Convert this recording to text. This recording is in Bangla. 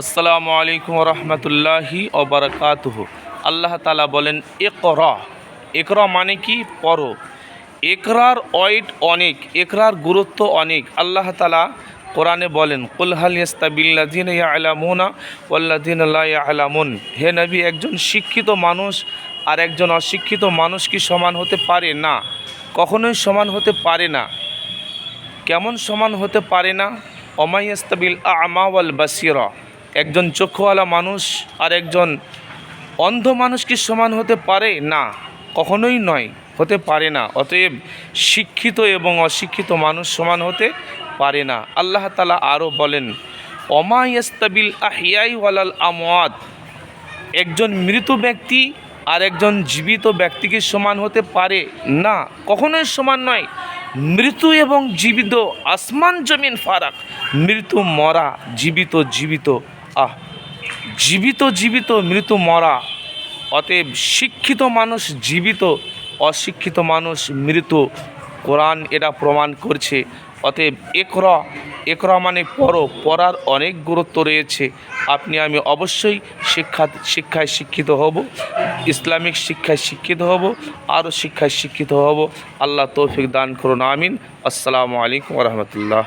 আসসালামু আলাইকুম রহমতুল্লাহি ওবরকাতুহ। আল্লাহ তালা বলেন একর একর মানে কি? পর একরার ওয়েট অনেক একরার গুরুত্ব অনেক। আল্লাহ তালা কোরআনে বলেন কুলহাল ইস্তাবিল্লাদিন আলামুনা ওল্লাদিন আলামুন হে নবী, একজন শিক্ষিত মানুষ আর একজন অশিক্ষিত মানুষ কি সমান হতে পারে না? কখনোই সমান হতে পারে না। কেমন সমান হতে পারে না? অমাইয়াস্তাবিল আমা ওয়াল বাসিরা। একজন চক্ষুওয়ালা মানুষ আর একজন অন্ধ মানুষ কি সমান হতে পারে? না, কখনোই নয়, হতে পারে না। অতএব শিক্ষিত এবং অশিক্ষিত মানুষ সমান হতে পারে না। আল্লাহ তালা আরও বলেন অমাইয়াস্তাবিল আহিয়াই ওয়ালাল আমওয়াত। একজন মৃত ব্যক্তি আর একজন জীবিত ব্যক্তিকে সমান হতে পারে? না, কখনোই সমান নয়। মৃত্যু এবং জীবিত আসমান জমিন ফারাক। মৃত্যু মরা, জীবিত জীবিত। আহ, জীবিত জীবিত মৃত মরা, অতএব শিক্ষিত মানুষ জীবিত, অশিক্ষিত মানুষ মৃত। কোরআন এটা প্রমাণ করছে। অতএব একরা একরা মানে পড়ো, পড়ার অনেক গুরুত্ব রয়েছে। আপনি, আমি অবশ্যই শিক্ষা, শিক্ষায় শিক্ষিত হব, ইসলামিক শিক্ষায় শিক্ষিত হব, আরও শিক্ষায় শিক্ষিত হব। আল্লাহ তৌফিক দান করুন, আমিন। আসসালামু আলাইকুম রহমতুল্লাহ।